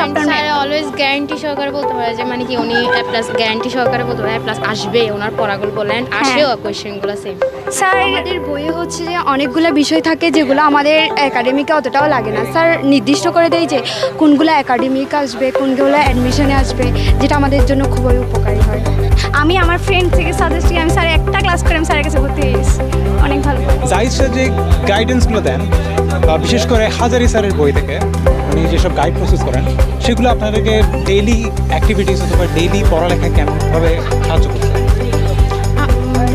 Chapter sir always guarantee সহকারে বলতে পারে যে মানে কি উনি এ প্লাস গ্যারান্টি সহকারে বলতে পারে প্লাস আসবে ওনার পড়াগুলো বলেন আসেও কোয়েশ্চেনগুলো সেম স্যার আমাদের বইয়ে হচ্ছে যে অনেকগুলো বিষয় থাকে যেগুলো আমাদের একাডেমিকে অতটাও লাগে না। স্যার নির্দিষ্ট করে দেয় যে কোনগুলো একাডেমিক আসবে কোনগুলো অ্যাডমিশনে আসবে যেটা আমাদের জন্য খুবই উপকারী হয়। আমি আমার ফ্রেন্ড থেকে সাজেস্ট করি আমি স্যার একটা ক্লাস করে আমি স্যারের কাছে ভর্তি হয়ে স্যার যে গাইডেন্সগুলো দেন, বা বিশেষ করে হাজারি স্যারের বই থেকে উনি যেসব গাইড প্রসেস করেন, সেগুলো আপনাদেরকে ডেইলি অ্যাক্টিভিটিস অথবা ডেইলি পড়ালেখা কেমনভাবে সাহায্য করছে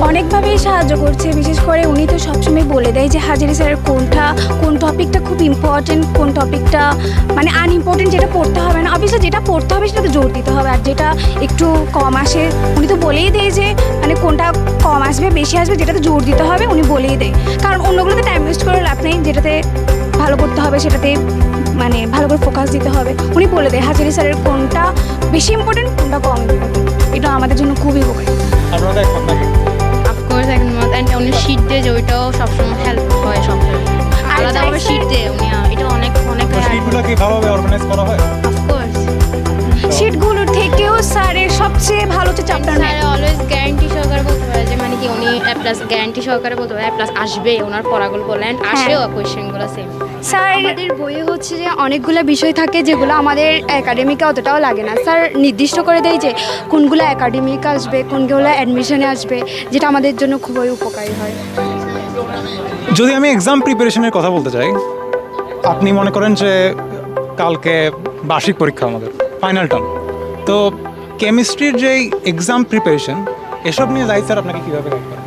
অনেকভাবেই সাহায্য করছে। বিশেষ করে উনি তো সবসময় বলে দেয় যে, হাজারি স্যারের কোনটা, কোন টপিকটা খুব ইম্পর্টেন্ট কোন টপিকটা মানে আনইম্পর্টেন্ট যেটা পড়তে হবে না। অবশ্যই যেটা পড়তে হবে সেটাতে জোর দিতে হবে। আর যেটা একটু কম আসে, উনি তো বলেই দেয় যে মানে কোনটা কম আসবে, বেশি আসবে, যেটাতে জোর দিতে হবে, উনি বলেই দেয়। কারণ অন্যগুলোতে টাইম ওয়েস্ট করে লাভ নেই, যেটাতে ভালো করতে হবে, সেটাতে মানে ভালো করে ফোকাস দিতে হবে। উনি বলে দেয়, হাজারি স্যারের কোনটা বেশি ইম্পর্টেন্ট কোনটা কম ইম্পর্টেন্ট এটা আমাদের জন্য খুবই উপকারী। অ্যান্ড উনি শিট দিয়ে যে ওইটাও সবসময় হেল্প হয় সবসময়। আলাদা আলাদাভাবে শীত দিয়ে উনি এটা অনেক অনেক তো কি ভালোভাবে অর্গানাইজ করা হয়? অফকোর্স শিটগুলো থেকেও স্যারের সবচেয়ে ভালো হচ্ছে চ্যাপ্টার স্যার অলওয়েজ গ্যারান্টি সহকারে বলতে পারে যে মানে কি উনি অ্যাপ্লাস প্লাস গ্যারান্টি সহকারে বলতে পারে প্লাস আসবে ওনার পড়াগুলো বলেন আসেও কোয়েশ্চেনগুলো সেম স্যার আমাদের বইয়ে হচ্ছে যে অনেকগুলো বিষয় থাকে যেগুলো আমাদের একাডেমিকে অতটাও লাগে না। স্যার নির্দিষ্ট করে দেয় যে কোনগুলো একাডেমিক আসবে কোনগুলো অ্যাডমিশনে আসবে যেটা আমাদের জন্য খুবই উপকারী হয়। যদি আমি এক্সাম প্রিপারেশনের কথা বলতে চাই আপনি মনে করেন যে কালকে বার্ষিক পরীক্ষা আমাদের ফাইনাল টার্ম তো কেমিস্ট্রির যে এক্সাম প্রিপারেশন এসব নিয়ে যাই স্যার আপনাকে কীভাবে গাইড করেন?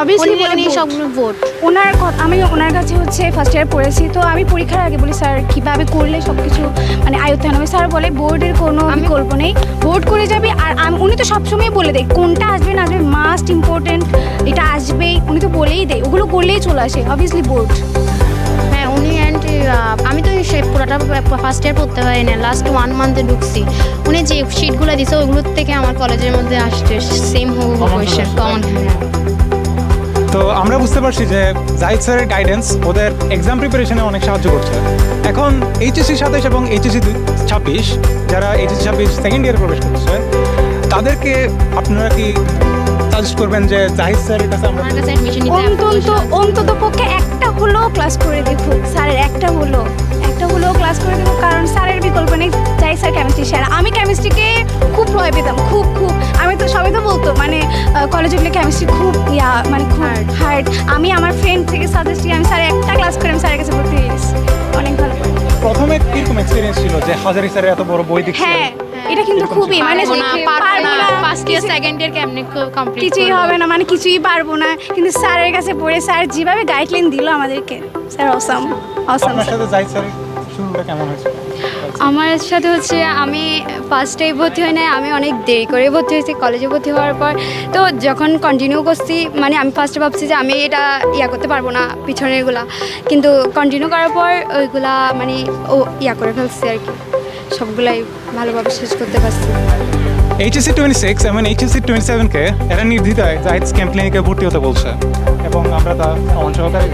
Obviously vote. ওনার কথা আমি ওনার কাছে হচ্ছে ফার্স্ট ইয়ার পড়েছি তো আমি পরীক্ষার আগে বলি স্যার কীভাবে করলে সব কিছু মানে আয়ত্তে আনবে স্যার বলে বোর্ডের কোনো বিকল্প নেই। বোর্ড করে যাবি আর উনি তো সবসময় বলে দেয় কোনটা আসবে না আসবে মাস্ট ইম্পর্টেন্ট এটা আসবেই। উনি তো বলেই দেয় ওগুলো করলেই চলে আসে অবভিয়াসলি বোর্ড। হ্যাঁ উনি অ্যান্ড আমি তো সে পুরোটা ফার্স্ট ইয়ার পড়তে পারি না লাস্ট ওয়ান মান্থে ঢুকছি। উনি যে শিটগুলো দিছে ওইগুলোর থেকে আমার কলেজের মধ্যে আসছে সেম হবু Common কোয়েশ্চেন হয়ে কমন তো আমরা বুঝতে পারছি যে জাহিদ স্যারের গাইডেন্স ওদের এক্সাম প্রিপারেশনে অনেক সাহায্য করছে। এখন এইচএসসি সাতাশ এবং এইচএসসি ছাব্বিশ যারা এইচএসসি ছাব্বিশ সেকেন্ড ইয়ারে প্রবেশ করছে তাদেরকে আপনারা কি সাজেস্ট করবেন যে জাহিদ স্যারের কাছে আমরা অন্তত অন্তত পক্ষে একটা হলেও ক্লাস করে দেখুক স্যারের একটা হলো একটা হলেও ক্লাস করে দেখুক কারণ স্যারের বিকল্প নেই যাই স্যার কেমিস্ট্রি স্যার আমি কেমিস্ট্রিকে খুব ভয় পেতাম কলেজে গেলে কেমিস্ট্রি খুব ইয়া মানে খুব হার্ড আমি আমার ফ্রেন্ড থেকে সাজেস্ট আমি স্যার একটা ক্লাস করে আমি স্যারের কাছে ভর্তি হয়ে গেছি। অনেক ভালো। প্রথমে কীরকম এক্সপিরিয়েন্স ছিল যে হাজারি স্যারের এত বড় বই দেখছি হ্যাঁ এটা কিন্তু খুবই মানে পারব না ফার্স্ট ইয়ার সেকেন্ড ইয়ার কেমনে কমপ্লিট কিছুই হবে না মানে কিছুই পারব না। কিন্তু স্যারের কাছে পড়ে স্যার যেভাবে গাইডলাইন দিল আমাদেরকে স্যার অসাম অসাম আপনার সাথে জাহিদ স্যারের শুরুটা কেমন হয়েছে? আমার সাথে হচ্ছে আমি ফার্স্টেই ভর্তি হই নাই আমি অনেক দেরি করে ভর্তি হয়েছি কলেজে ভর্তি হওয়ার পর। তো যখন কন্টিনিউ করছি মানে আমি ফার্স্টে ভাবছি যে আমি এটা ইয়া করতে পারব না পিছনেরগুলা কিন্তু কন্টিনিউ করার পর ওইগুলা মানে ও ইয়া করে ফেলছি আর কি। সবগুলাই ভালোভাবে শেষ করতে পারছি। এইচএসসি টোয়েন্টি সিক্স এবং এইচএসসি টোয়েন্টি সেভেনকে এরা নির্দ্বিধায় জাহিদ ক্যাম্প ক্লিনিকে ভর্তি হতে বলছে এবং আমরা তা সহকারে